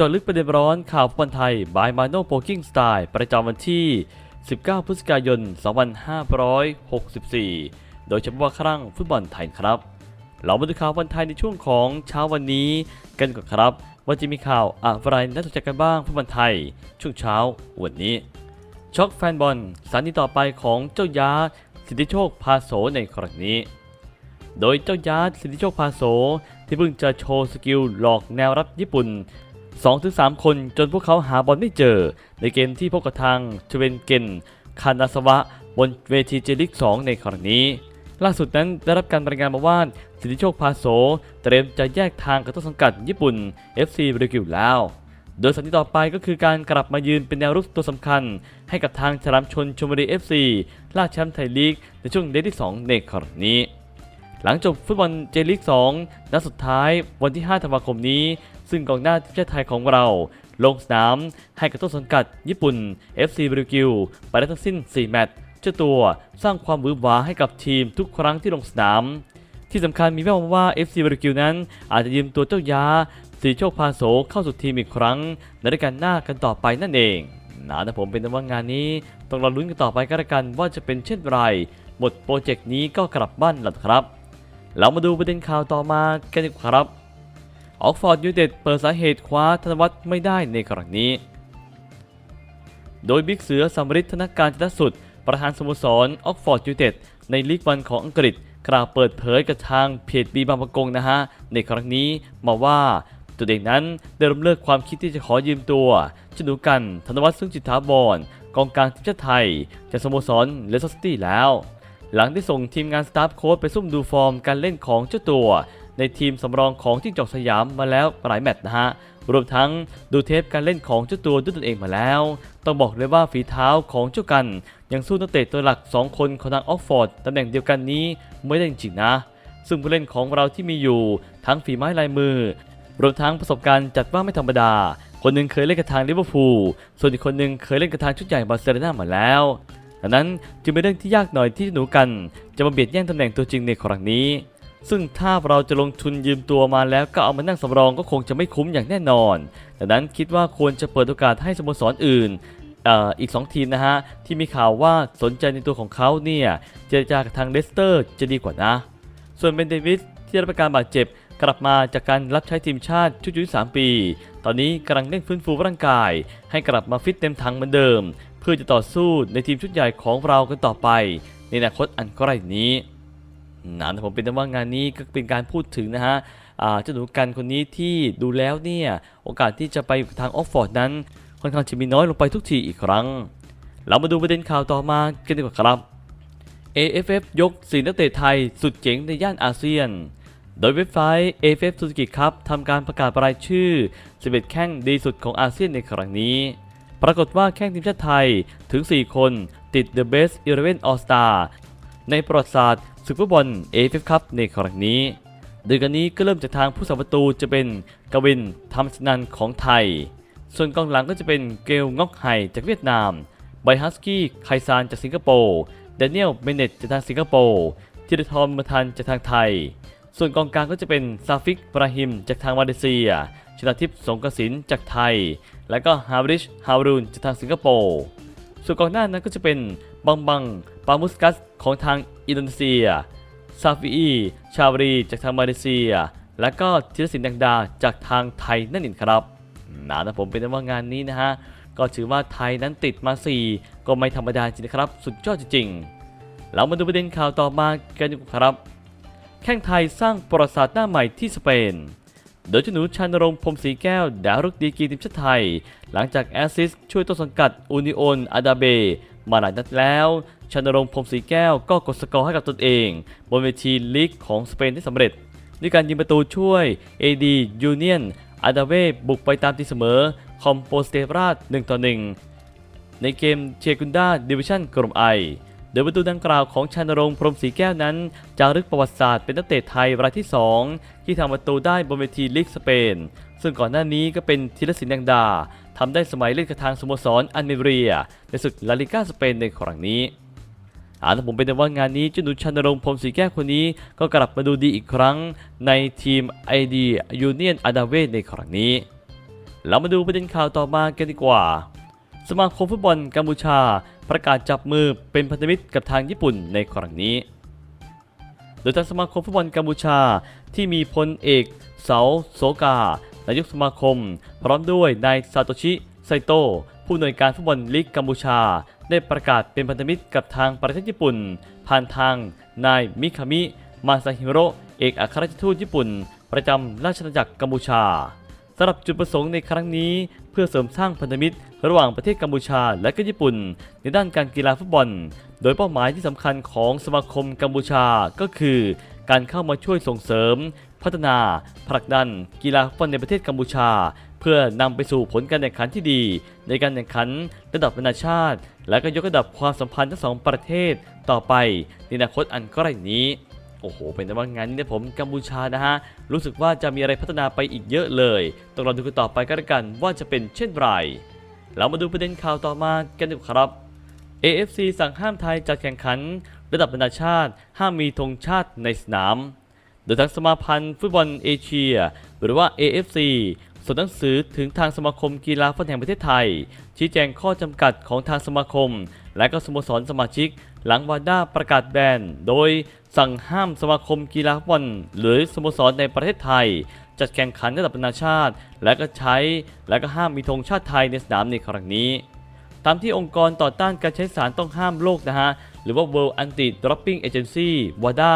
จาะลึกประเด็นร้อนข่าวฟุตบอลไทย บายมาโนโปกิ้งสไตล์ประจำวันที่ 19 พฤศจิกายน 2564 โดยเฉพาะครั้งฟุตบอลไทยครับ เรามาดูข่าวฟุตบอลไทยในช่วงของเช้าวันนี้กันก่อนครับ ว่าจะมีข่าวอะไรน่าสนใจกันบ้างฟุตบอลไทย ช่วงเช้าวันนี้ ช็อกแฟนบอลสานีต่อไปของเจ้ายาสิทธิโชคพาโสในครั้งนี้ โดยเจ้ายาสิทธิโชคพาโสที่เพิ่งจะโชว์สกิลหลอกแนวรับญี่ปุ่น 2-3 คนจนพวกเขาหาบอลไม่เจอ ในเกมที่พบกับทางเชเวนเกนคานาสวะบนเวทีเจลิก 2 ในครั้งนี้ ล่าสุดนั้นได้รับการรายงานมาว่าสิทธิโชคพาโสเตรียมจะแยกทางกับต้นสังกัดญี่ปุ่น FC บริกิวแล้ว โดยสัญญาต่อไปก็คือการกลับมายืนเป็นแนวรุกตัวสำคัญ ให้กับทางฉลามชนชมบุรี FC ลากแชมป์ไทยลีกในช่วงเดทที่ 2 ในครั้งนี้ หลังจบฟุตบอลเจลีก2นัดสุดท้ายวันที่ 5 ธันวาคมนี้ ซึ่งกองหน้าทีมชาติไทยของเรา ลงสนามให้กับต้นสังกัดญี่ปุ่น FC บริกิวไปได้ทั้งสิ้น 4 แมตช์เจ้าตัวสร้างความวือหวาให้กับทีมทุกครั้งที่ลงสนาม ที่สำคัญมีแววมาว่า FC บริกิวนั้น อาจจะยืมตัวเจ้ายาสีโชคพาโสเข้าสู่ทีมอีกครั้งในรายการหน้ากันต่อไปนั่นเองนะนะผมเป็นต่ว่างานนี้ต้องรอลุ้นกันต่อไปก็แล้วกันว่าจะเป็นเช่นไรหมดโปรเจกต์นี้ก็กลับบ้านแล้วครับ เรามาดูประเด็นข่าวต่อมากันดีกว่าครับ ออกฟอร์ดยูเต็ดเปิดสาเหตุคว้าธนวัฒน์ไม่ได้ในครั้งนี้ โดยบิ๊กเสือสำริดธนการจนสุด ประธานสโมสรออกฟอร์ดยูเต็ดในลีกวันของอังกฤษ กล่าวเปิดเผยกับทางเพจบีบางประกงนะฮะ ในครั้งนี้มาว่าตัวเองนั้นได้เริ่มเลิกความคิดที่จะขอยืมตัวเช่นเดียวกันธนวัฒน์ซึ่งจิตถาวรกองกลางทีมชาติไทยจากสโมสรเลสเตอร์ซิตี้แล้ว หลังได้ส่งทีมงานสตาฟโค้ชไปซุ่มดูฟอร์มการเล่นของเจ้าตัว ในทีมสำรองของจิ้งจอกสยามมาแล้วหลายแมตช์นะฮะรวมทั้งดูเทปการเล่นของเจ้าตัวด้วยตนเองมาแล้ว ต้องบอกเลยว่าฝีเท้าของเจ้ากัน ยังสู้นักเตะตัวหลัก 2 คนของทางออกฟอร์ดตำแหน่งเดียวกันนี้ไม่ได้จริงๆนะ ซึ่งผู้เล่นของเราที่มีอยู่ทั้งฝีไม้ลายมือ รวมทั้งประสบการณ์จัดว่าไม่ธรรมดา คนหนึ่งเคยเล่นกับทางลิเวอร์พูลส่วนอีกคนหนึ่งเคยเล่นกับทางชุดใหญ่บาร์เซโลนามาแล้ว ดังนั้นจึงเป็นเรื่องที่ยากหน่อยที่หนูกัน จะมาเบียดแย่งตำแหน่งตัวจริงในครั้งนี้ ซึ่งถ้าเราจะลงทุนยืมตัวมาแล้วก็เอามานั่งสำรองก็คงจะไม่คุ้มอย่างแน่นอน ดังนั้นคิดว่าควรจะเปิดโอกาสให้สโมสรอื่นอีก 2 ทีมนะฮะ ที่มีข่าวว่าสนใจในตัวของเขาเนี่ยเจรจากับทางเลสเตอร์จะดีกว่านะ ส่วนเบนเดวิสที่ได้รับการบาดเจ็บกลับมาจากการรับใช้ทีมชาติชุดยุ3ปี ตอนนี้กำลังเร่งฟื้นฟูร่างกาย ให้กลับมาฟิตเต็มถังเหมือนเดิม เพื่อจะต่อสู้ในทีมชุดใหญ่ของเรากันต่อไปในอนาคตอันใกล้นี้นะแต่ผมเป็นแต่ว่างานนี้ก็เป็นการพูดถึงนะฮะเจ้าหนูกันคนนี้ที่ดูแล้วเนี่ยโอกาสที่จะไปทางออกฟอร์ดนั้นค่อนข้างจะมีน้อยลงไปทุกทีอีกครั้ง เรามาดูประเด็นข่าวต่อมากันดีกว่าครับ AFF ยกสีนักเตะไทยสุดเจ๋งในย่านอาเซียน โดยเว็บไซต์ AFF Suzuki Cup ทำการประกาศรายชื่อ 11 แข้งดีสุดของอาเซียนในครั้งนี้ ปรากฏว่าแข้งทีมชาติไทยถึง 4 คนติด The Best 11 All Star ในประวัติศาสตร์ศึกฟุตบอล AFF Cup ในครั้งนี้โดยกันนี้ก็เริ่มจากทางผู้สาประตูจะเป็นกวินธรรมชนันของไทย ส่วนกองหลังก็จะเป็นเกลงอกไฮจากเวียดนาม ไบฮัสกี้ไคซานจากสิงคโปร์เดนิเอลเบเนตจากทางสิงคโปร์ธีรทรมาทันจากทางไทย ส่วนกองกลางก็จะเป็นซาฟิกบราฮิมจากทางมาเลเซีย ชนาทิพย์สงกสินจากไทย และก็ฮาริชฮารูนจากทางสิงคโปร์ส่วนกองหน้านั้นก็จะเป็นบังบังปามุสกัสของทางอินโดนีเซีย ซาฟีอีชาวรีจากทางมาเลเซีย และก็ธีรศิลป์แดงดาจากทางไทยนั่นเองครับนะนะผมเป็นว่างานนี้นะฮะ ก็ถือว่าไทยนั้นติดมา 4 ก็ไม่ธรรมดาจริงนะครับ สุดยอดจริงๆ เรามาดูประเด็นข่าวต่อมากันดีกว่าครับ แข้งไทยสร้างประวัติศาสตร์หน้าใหม่ที่สเปน โดยเจ้าหนูชานรงพรมศรีแก้ว ดาวรุกดีกีทีมชาติไทย หลังจากแอสซิสช่วยต้นสังกัดอูนิโอนอาดาเบมาหลายนัดแล้วชานรงพรมศรีแก้วก็กดสกอร์ให้กับตนเอง บนเวทีลีกของสเปนได้สำเร็จ ด้วยการยิงประตูช่วย AD Union อาดาเวบุกไปตามตีเสมอคอมโปสเตรา1ต่อ1ในเกมเชกุนดาดิวิชั่นกลุ่มไอ โดยประตูดังกล่าวของชานรงค์พรหมศรีแก้วนั้นจารึกประวัติศาสตร์เป็นนักเตะไทยรายที่ 2 ที่ทำประตูได้บนเวทีลีกสเปน ซึ่งก่อนหน้านี้ก็เป็นธีรศิลป์แดงดาทำได้สมัยเล่นกับทางสโมสรอันเมเรีย ในศึกลาลิก้าสเปนในครั้งนี้อาถ้าผมเป็นแต่ว่างานนี้เจ้าหนูชันรงค์พรหมศรีแก้วคนนี้ก็กลับมาดูดีอีกครั้งในทีม ID Union a d a v e ในครั้งนี้ เรามาดูประเด็นข่าวต่อมากันดีกว่า สมาคมฟุตบอลกัมพูชา ประกาศจับมือเป็นพันธมิตรกับทางญี่ปุ่นในครั้งนี้ โดยทางสมาคมฟุตบอลกัมพูชาที่มีพลเอก เสาโซกานายกสมาคม พร้อมด้วยนายซาโตชิไซโตผู้อำนวยการฟุตบอลลีกกัมพูชา ได้ประกาศเป็นพันธมิตรกับทางประเทศญี่ปุ่น ผ่านทางนายมิคามิ มาซาฮิโร่เอกอัครราชทูตญี่ปุ่น ประจำราชอาณาจักรกัมพูชา สำหรับจุดประสงค์ในครั้งนี้ เพื่อเสริมสร้างพันธมิตร ระหว่างประเทศกัมพูชาและก็ญี่ปุ่น ในด้านการกีฬาฟุตบอล โดยเป้าหมายที่สำคัญของสมาคมกัมพูชาก็คือ การเข้ามาช่วยส่งเสริม พัฒนาผลักดัน กีฬาฟุตบอลในประเทศกัมพูชา เพื่อนำไปสู่ผลการแข่งขันที่ดี ในการแข่งขันระดับนานาชาติ และก็ยกระดับความสัมพันธ์ทั้งสองประเทศต่อไปในอนาคตอันใกล้นี้ โอ้โห เป็นแต่ว่างานนี้เนี่ยผมกัมพูชานะฮะ รู้สึกว่าจะมีอะไรพัฒนาไปอีกเยอะเลย ต้องรอดูกันต่อไปก็แล้วกันว่าจะเป็นเช่นไรเรามาดูประเด็นข่าวต่อมากันดีกว่าครับ AFC สั่งห้ามไทยจัดแข่งขัน ระดับนานาชาติ ห้ามมีธงชาติในสนาม โดยทางสมาพันธ์ฟุตบอลเอเชีย หรือว่า AFC ส่งหนังสือถึงทางสมาคมกีฬาฟุตบอลแห่งประเทศไทย ชี้แจงข้อจำกัดของทางสมาคม และก็สโมสรสมาชิก หลังวาด้าประกาศแบน โดย สั่งห้ามสมาคมกีฬาฟุตบอลหรือสโมสรในประเทศไทย จัดแข่งขันระดับนานาชาติ และก็ใช้และก็ห้ามมีธงชาติไทยในสนามในครั้งนี้ ตามที่องค์กรต่อต้านการใช้สารต้องห้ามโลกนะฮะ หรือว่า World Anti-Doping Agency WADA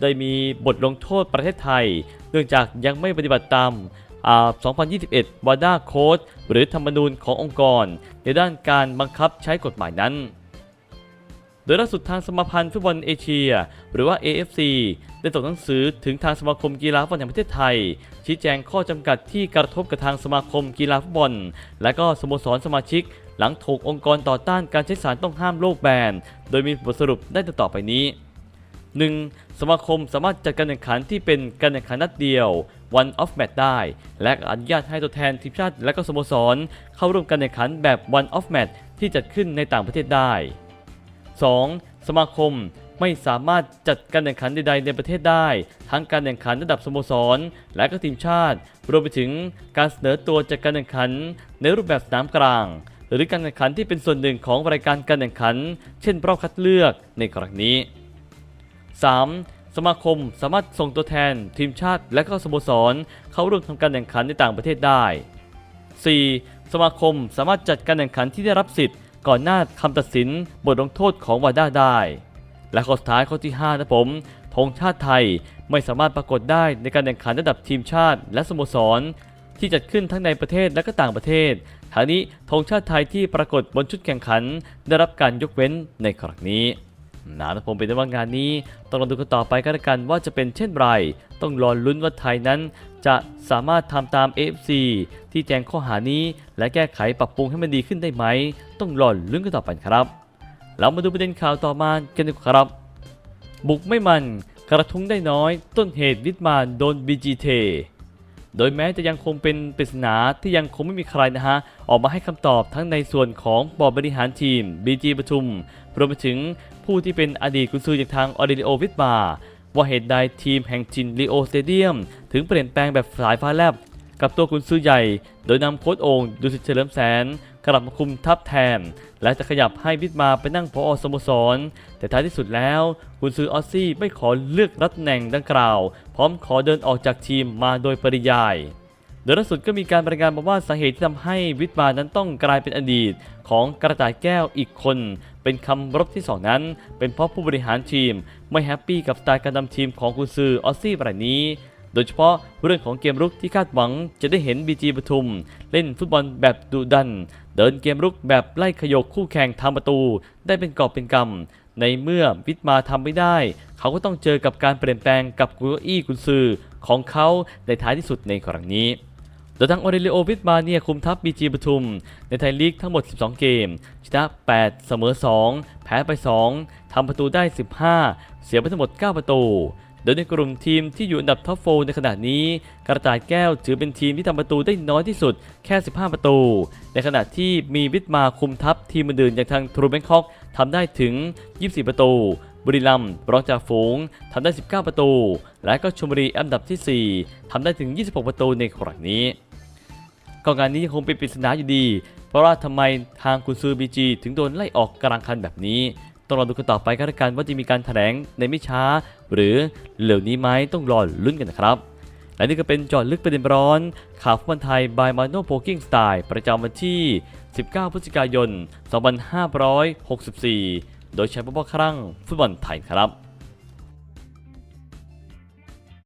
ได้มีบทลงโทษประเทศไทย เนื่องจากยังไม่ปฏิบัติตาม2021 WADA Code หรือธรรมนูญขององค์กร ในด้านการบังคับใช้กฎหมายนั้น โดยล่าสุดทางสมาพันธ์ฟุตบอลเอเชีย หรือว่า AFC ได้ส่งหนังสือถึงทางสมาคมกีฬาฟุตบอลแห่งประเทศไทย ชี้แจงข้อจำกัดที่กระทบกับทางสมาคมกีฬาฟุตบอล และก็สโมสรสมาชิก หลังถูกองค์กรต่อต้านการใช้สารต้องห้ามโลกแบน โดยมีบทสรุปได้ดังต่อไปนี้ 1. สมาคมสามารถจัดการแข่งขันที่เป็นการแข่งขันนัดเดียว one off match ได้ และอนุญาตให้ตัวแทนทีมชาติและก็สโมสร เข้าร่วมการแข่งขันแบบ one off match ที่จัดขึ้นในต่างประเทศได้ 2. สมาคมไม่สามารถจัดการแข่งขันใดๆในประเทศได้ ทั้งการแข่งขันระดับสโมสร และก็ทีมชาติ รวมไปถึงการเสนอตัวจัดการแข่งขันในรูปแบบสนามกลาง หรือการแข่งขันที่เป็นส่วนหนึ่งของรายการการแข่งขัน เช่นรอบคัดเลือกในกรณีนี้ 3. สมาคมสามารถส่งตัวแทน ทีมชาติ และก็สโมสร เข้าร่วมทำการแข่งขันในต่างประเทศได้ 4. สมาคมสามารถจัดการแข่งขันที่ได้รับสิทธิ์ ก่อนหน้าคำตัดสินบทลงโทษของวาด้าได้ และข้อสุดท้ายข้อที่5นะผมธงชาติไทยไม่สามารถปรากฏได้ในการแข่งขันระดับทีมชาติ และสโมสร ที่จัดขึ้นทั้งในประเทศและก็ต่างประเทศทางนี้ธงชาติไทยที่ปรากฏบนชุดแข่งขัน ได้รับการยกเว้นในครั้งนี้ นะผมเป็นว่างานนี้ต้องรอดูกันต่อไปก็แล้วกันว่าจะเป็นเช่นไร ต้องรอลุ้นว่าไทยนั้น จะสามารถทำตาม AFC ที่แจ้งข้อหานี้ และแก้ไขปรับปรุงให้มันดีขึ้นได้ไหม ต้องรอลุ้นกันต่อไปครับ เรามาดูประเด็นข่าวต่อมากันดีกว่าครับ บุกไม่มันกระทุ้งได้น้อย ต้นเหตุวิทมานโดน BGT โดยแม้จะยังคงเป็นปริศนาที่ยังคงไม่มีใครนะฮะ ออกมาให้คำตอบทั้งในส่วนของบอร์ดบริหารทีม BG ปทุม รวมไปถึงผู้ที่เป็นอดีตกุนซืออย่างทางออเดริโอวิทบาว่าเหตุใดทีมแห่งจินลีโอสเตเดียม ถึงเปลี่ยนแปลงแบบสายฟ้าแลบ กับตัวกุนซือใหญ่ โดยนำโค้ชโองดูสิตเฉลิมแสนกลับมาคุมทัพแทน และจะขยับให้วิทมาไปนั่งพออสโมสร แต่ท้ายที่สุดแล้วกุนซือออสซี่ไม่ขอเลือกรับตำแหน่งดังกล่าว พร้อมขอเดินออกจากทีมมาโดยปริยาย โดยล่าสุดก็มีการรายงานมาว่าสาเหตุที่ทำให้วิทมานั้นต้องกลายเป็นอดีต ของกระต่ายแก้วอีกคน เป็นคำรบที่สองนั้น เป็นเพราะผู้บริหารทีม ไม่แฮปปี้กับสไตล์การนำทีมของกุนซือออสซี่รายนี้ โดยเฉพาะเรื่องของเกมรุกที่คาดหวังจะได้เห็นบีจีปทุม เล่นฟุตบอลแบบดุดัน เดินเกมรุกแบบไล่ขยกคู่แข่งทำประตู ได้เป็นกอบเป็นกำในเมื่อวิทมาทำไม่ได้ เขาก็ต้องเจอกับการเปลี่ยนแปลงกับกุยอี้กุนซือของเขาในท้ายที่สุดในครั้งนี้โดยทางออเรลิโอวิทมาเนี่ยคุมทัพบีจีปทุม ในไทยลีกทั้งหมด 12 เกม ชนะ 8 เสมอ 2 แพ้ไป 2 ทำประตูได้ 15 เสียไปทั้งหมด 9 ประตู โดยในกลุ่มทีมที่อยู่อันดับท็อปโฟในขณะนี้ กระต่ายแก้วถือเป็นทีมที่ทำประตูได้น้อยที่สุดแค่ 15 ประตู ในขณะที่มีวิทมาคุมทัพทีมอื่นอย่างทางทรูแบงคอกทำได้ถึง 24 ประตูบุรีรัมย์รองจากฝูงทำได้ 19 ประตู และก็ชลบุรีอันดับที่ 4ทำได้ถึง 26 ประตูในครั้งนี้ก็งานนี้ยังคงเป็นปริศนาอยู่ดี เพราะว่าทำไมทางคุณซือบีจีถึงโดนไล่ออกกลางคันแบบนี้ ต้องรอดูกันต่อไปกันละกันว่าจะมีการแถลงในไม่ช้า หรือเร็วนี้ไหมต้องรอลุ้นกันนะครับและนี่ก็เป็นจอดลึกประเด็นร้อนข่าวฟุตบอลไทยบายมาโนโพกิ้งสไตล์ประจำวันที่ 19 พฤศจิกายน 2564 โดยใช้พ่อครั่งฟุตบอลไทยครับ